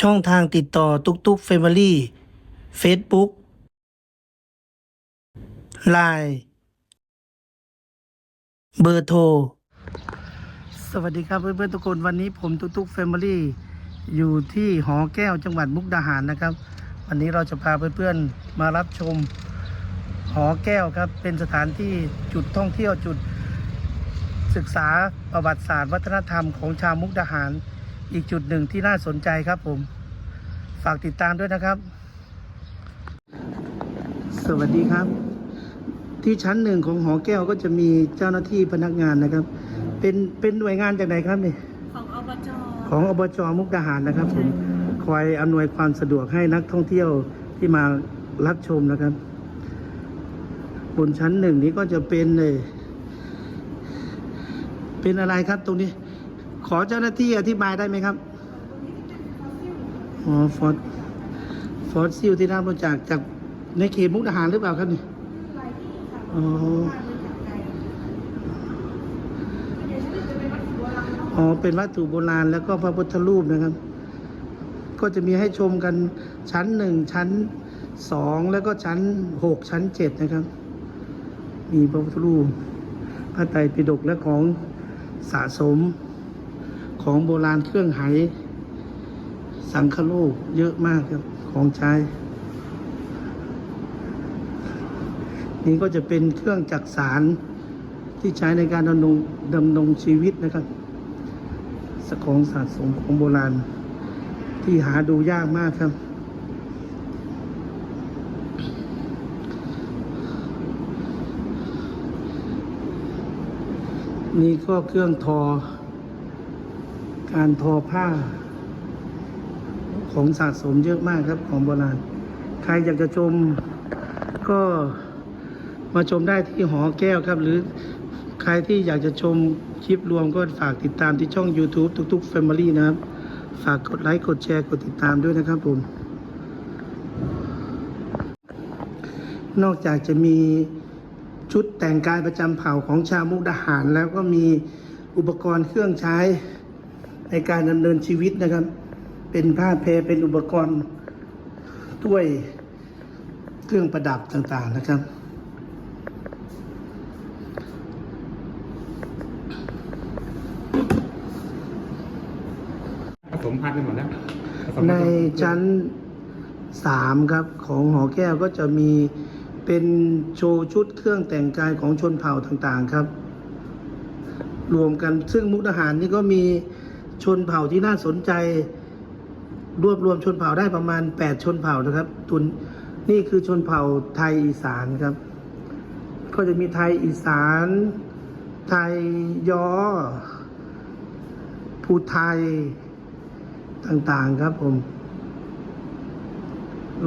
ช่องทางติดต่อตุกตุกเฟมิลี่เฟซบุ๊กไลน์เบอร์โทร สวัสดีครับเพื่อนๆทุกคนวันนี้ผมตุกตุกเฟมิลี่อยู่ที่หอแก้วจังหวัดมุกดาหารนะครับ วันนี้เราจะพาเพื่อนๆมารับชมหอแก้วครับ เป็นสถานที่จุดท่องเที่ยวจุด ศึกษาประวัติศาสตร์ วัฒนธรรมของชาวมุกดาหาร อีกจุดหนึ่งที่น่าสนใจครับผม ฝากติดตามด้วยนะครับ สวัสดีครับ ที่ชั้นหนึ่งของหอแก้วก็จะมีเจ้าหน้าที่พนักงานนะครับ เป็นเป็นหน่วยงานจากไหนครับเนี่ยของอบจของอบจมุกดาหารนะครับ ผมคอยอำนวยความสะดวกให้นักท่องเที่ยวที่มารับชมนะครับ บนชั้นหนึ่งนี้ก็จะเป็นเลยเป็นอะไรครับตรงนี้ ขอเจ้าหน้าที่อธิบายได้ไหมครับอ๋อฟอสฟอสซิลที่ได้มาจากจากในเขตมุกดาหารหรือเปล่าครับนี่อ๋ออ๋อเป็นวัตถุโบราณแล้วก็พระพุทธรูปนะครับ ก็จะมีให้ชมกันชั้นหนึ่งชั้นสองแล้วก็ชั้นหกชั้นเจ็ดนะครับ มีพระพุทธรูปพระไตรปิฎกและของสะสม ของโบราณเครื่องไหสังคโลกเยอะมากครับของใช้ นี่ก็จะเป็นเครื่องจักสารที่ใช้ในการดำรงดำรงชีวิตนะครับสของสะสมของโบราณ ที่หาดูยากมากครับ นี่ก็เครื่องทอ การทอผ้า ของสะสมเยอะมากครับของโบราณ ใครอยากจะชมก็มาชมได้ที่หอแก้วครับ หรือใครที่อยากจะชมคลิปรวมก็ฝากติดตามที่ช่อง YouTube ทุกๆ Family นะครับ ฝากกดไลค์ กดแชร์ กดติดตามด้วยนะครับผม นอกจากจะมีชุดแต่งกายประจำเผ่าของชาวมุกดาหาร แล้วก็มีอุปกรณ์เครื่องใช้ ในการดำเนินชีวิตนะครับ เป็นผ้าเพเป็นอุปกรณ์ด้วยเครื่องประดับต่างๆนะครับผสมพันธุ์กันหมดแล้วผสมในชั้นสามครับของหอแก้วก็จะมีเป็นโชว์ชุดเครื่องแต่งกายของชนเผ่าต่างๆครับ รวมกันซึ่งมุกดาหารนี่ก็มี ชนเผ่าที่น่าสนใจ รวบรวมชนเผ่าได้ประมาณ 8 ชนเผ่านะครับตุนนี่คือชนเผ่าไทยอีสานครับ ก็จะมีไทยอีสาน ไทยยอภูไทยต่างๆครับผม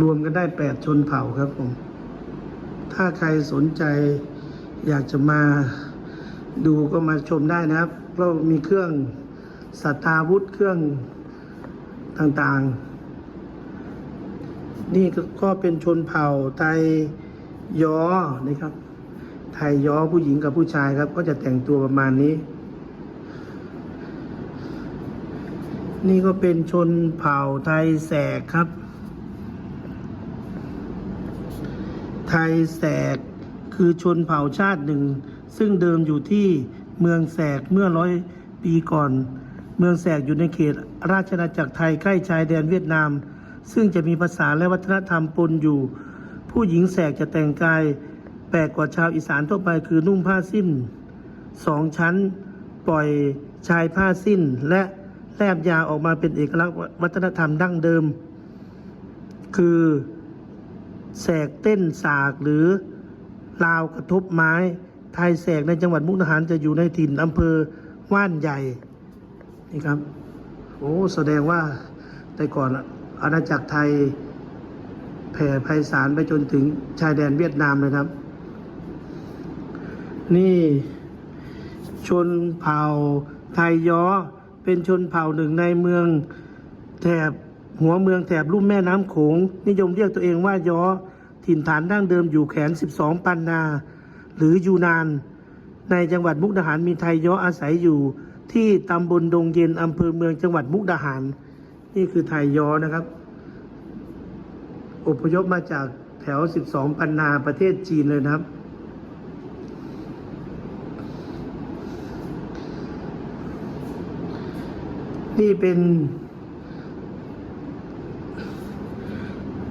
รวมกันได้แปดชนเผ่าครับผม ถ้าใครสนใจอยากจะมาดูก็มาชมได้นะครับ เพราะมีเครื่อง สัตาวุธเครื่องต่างๆ นี่ก็เป็นชนเผ่าไทยยอนะครับ ไทยยอผู้หญิงกับผู้ชายครับ ก็จะแต่งตัวประมาณนี้ นี่ก็เป็นชนเผ่าไทยแสกครับ ไทยแสกคือชนเผ่าชาติหนึ่ง ซึ่งเดิมอยู่ที่เมืองแสกเมื่อร้อยปีก่อน เมืองแสกอยู่ในเขตราชอาณาจักรไทยใกล้ชายแดนเวียดนาม ซึ่งจะมีภาษาและวัฒนธรรมปนอยู่ ผู้หญิงแสกจะแต่งกาย แปลกกว่าชาวอีสานทั่วไปคือนุ่งผ้าสิ้นสองชั้นปล่อยชายผ้าสิ้นและแลบยาออกมาเป็นเอกลักษณ์วัฒนธรรมดั้งเดิม คือแสกเต้นสากหรือลาวกระทบไม้ไทยแสกในจังหวัดมุกดาหารจะอยู่ในถิ่นอำเภอว่านใหญ่ นี่ครับ โอ้แสดงว่าแต่ก่อนอาณาจักรไทยแผ่ไพศาลไปจนถึงชายแดนเวียดนามเลยครับ นี่ชนเผ่าไทยย้อเป็นชนเผ่าหนึ่งในเมืองแถบหัวเมืองแถบลุ่มแม่น้ำโขง นิยมเรียกตัวเองว่าย้อถิ่นฐานดั้งเดิมอยู่แขน 12 ปันนา หรือยูนาน ในจังหวัดมุกดาหารมีไทยย้ออาศัยอยู่ ที่ตำบลดงเย็นอำเภอเมืองจังหวัดมุกดาหาร นี่คือไทยยอนะครับ อพยพมาจากแถว 12 ปันนาประเทศจีนเลยนะครับ นี่เป็น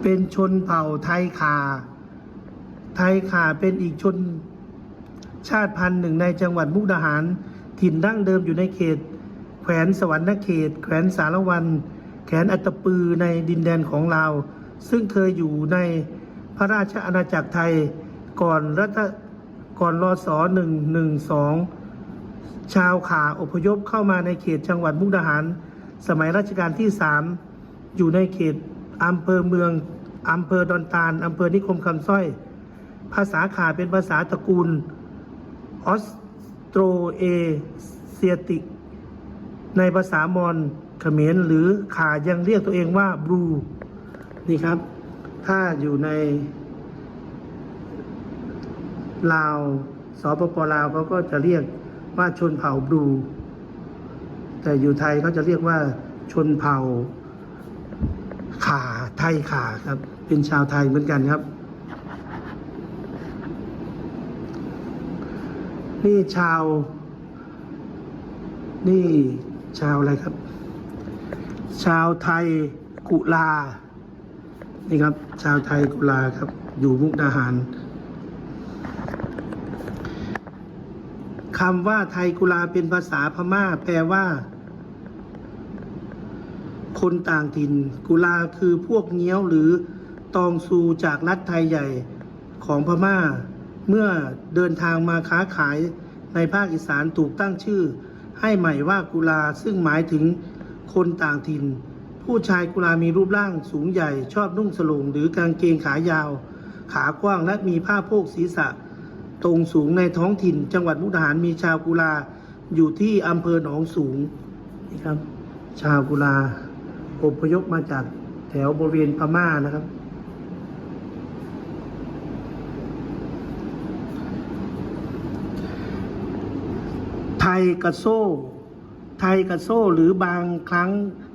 เป็นชนเผ่าไทยคาไทยคาเป็นอีกชนชาติพันธุ์หนึ่งในจังหวัดมุกดาหาร ถิ่นดั้งเดิมอยู่ในเขต แขวนสวรรณเขต แขวนสารวัน แขวนอัตปือในดินแดนของลาว ซึ่งเคยอยู่ในพระราชอาณาจักรไทยก่อนรัฐก่อนรศ112ชาวขาอพยพเข้ามาในเขตจังหวัดมุกดาหาร สมัยรัชกาลที่สามอยู่ในเขตอำเภอเมืองอำเภอดอนตาลอำเภอนิคมคำสร้อย ภาษาขาเป็นภาษาตระกูลออส ตรเอเซียติกในภาษามอญเขมรหรือขายังเรียกตัวเองว่าบลูนี่ครับ ถ้าอยู่ใน ลาวสปปลาวเขาก็จะเรียกว่าชนเผ่าบลูแต่อยู่ไทยเขาจะเรียกว่าชนเผ่าขาไทยขาครับ เป็นชาวไทยเหมือนกันครับ นี่ชาว นี่ชาวอะไรครับ ชาวไทยกุลา นี่ครับ ชาวไทยกุลาครับ อยู่มุกดาหารคำว่าไทยกุลาเป็นภาษาพม่า แปลว่า คนต่างถิ่น กุลาคือพวกเงี้ยวหรือตองซูจากรัฐไทยใหญ่ของพม่า เมื่อเดินทางมาค้าขายในภาคอีสานถูกตั้งชื่อ ให้ใหม่ว่ากุลาซึ่งหมายถึงคนต่างถิ่น ผู้ชายกุลามีรูปร่างสูงใหญ่ชอบนุ่งสลงหรือกางเกงขายาว ขากว้างและมีผ้าโพกศีรษะ ตรงสูงในท้องถิ่น จังหวัดมุกดาหารมีชาวกุลาอยู่ที่อำเภอหนองสูงนี่ครับ ชาวกุลาอพยพมาจากแถวบริเวณพม่านะครับ ไทยกระโซ่ ไทยกระโซ่หรือบางครั้ง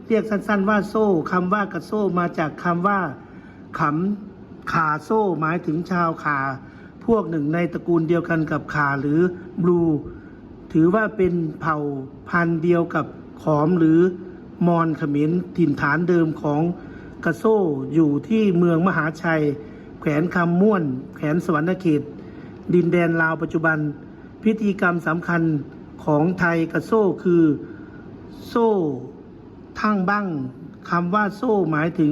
เรียกสั้น ๆ ว่าโซ่คำว่ากระโซ่มาจากคำว่าขำขาโซ่หมายถึงชาวขา พวกหนึ่งในตระกูลเดียวกันกับขาหรือบลูถือว่าเป็นเผ่าพันธุ์เดียวกับขอมหรือมอญเขมรถิ่นฐานเดิมของกระโซ่อยู่ที่เมืองมหาชัย แขวนคำม่วน แขวนสวรรณเขต ดินแดนลาวปัจจุบัน พิธีกรรมสำคัญ ของไทยกระโซ่คือ โซ่ทั้งบั้งคำว่าโซ่หมายถึง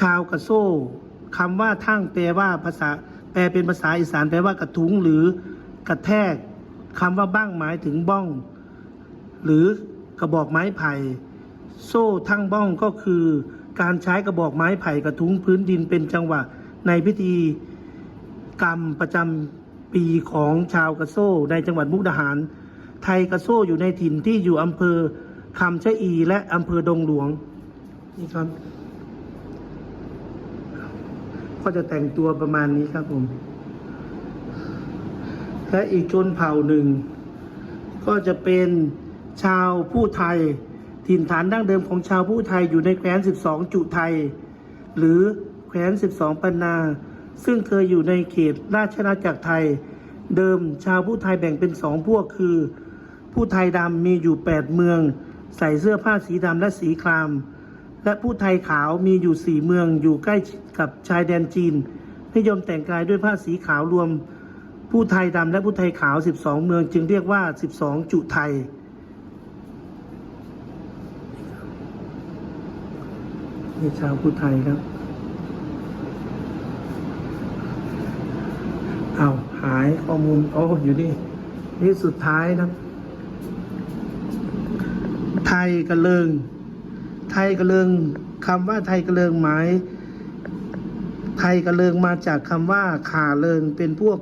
ชาวกระโซ่คำว่าทั้งแปลว่าภาษา แปลเป็นภาษาอีสานแปลว่ากระทุงหรือกระแทกคำว่าบั้งหมายถึงบ้อง หรือกระบอกไม้ไผ่ โซ่ทั้งบ้องก็คือ การใช้กระบอกไม้ไผ่กระทุ้งพื้นดินเป็นจังหวะในพิธีกรรมประจำ ปีของชาวกระโซ่ในจังหวัดมุกดาหาร ไทยกระโซ่อยู่ในถิ่นที่อยู่อำเภอคำชะอี และอำเภอดงหลวงนี่ครับ ก็จะแต่งตัวประมาณนี้ครับผม และอีกชนเผ่าหนึ่ง ก็จะเป็นชาวผู้ไทย ถิ่นฐานดั้งเดิมของชาวผู้ไทยอยู่ในแคว้น 12 จุไทย หรือแคว้น 12 ปันนา ซึ่งเคยอยู่ในเขตราชอาณาจักรไทย เดิมชาวผู้ไทยแบ่งเป็นสองพวกคือ ผู้ไทยดำมีอยู่ 8 เมือง ใส่เสื้อผ้าสีดำและสีคราม และผู้ไทยขาวมีอยู่สี่เมืองอยู่ใกล้กับชายแดนจีน นิยมแต่งกายด้วยผ้าสีขาวรวม ผู้ไทยดำและผู้ไทยขาว 12 เมือง จึงเรียกว่า 12 จุไทยนี่ชาวผู้ไทยครับ เอาหายข้อมูลโอ้อยู่นี่ นี่สุดท้ายนะ ไทยกระเลิง ไทยกระเลิงคำว่าไทยกระเลิงหมายไทยกระเลิงมาจากคำว่าขาเลิงเป็นพวก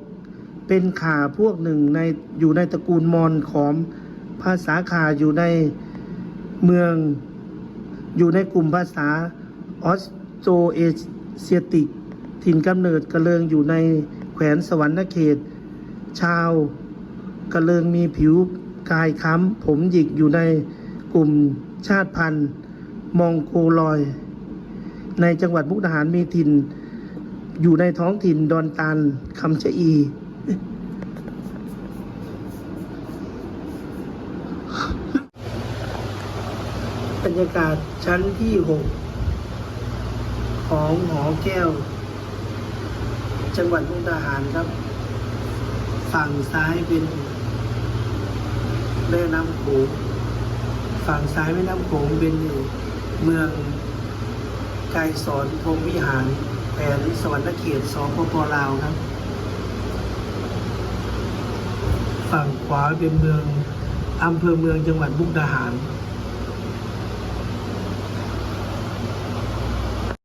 เป็นขาพวกหนึ่งในอยู่ในตระกูลมอญขอมภาษาขาอยู่ในเมือง อยู่ในกลุ่มภาษาออสโตเอเชียติก ถิ่นกำเนิดกระเลิงอยู่ใน ขวนสวรรณเขต ชาวกระเลิงมีผิวกายค้ำผมหยิกอยู่ในกลุ่มชาติพันธุ์ มองโกลอย ในจังหวัดมุกดาหารมีถิ่น อยู่ในท้องถิ่นดอนตาลคำชะอี บรรยากาศชั้นที่หกของหอแก้ว จังหวัดมุกดาหารครับ ฝั่งซ้ายเป็นแม่น้ำโขงฝั่งซ้ายแม่น้ำโขงเป็นเมืองไกรสอนพรมวิหารแผนสวรรณเขตสปปลาวครับ ฝั่งขวาเป็นเมืองอำเภอเมืองจังหวัดมุกดาหาร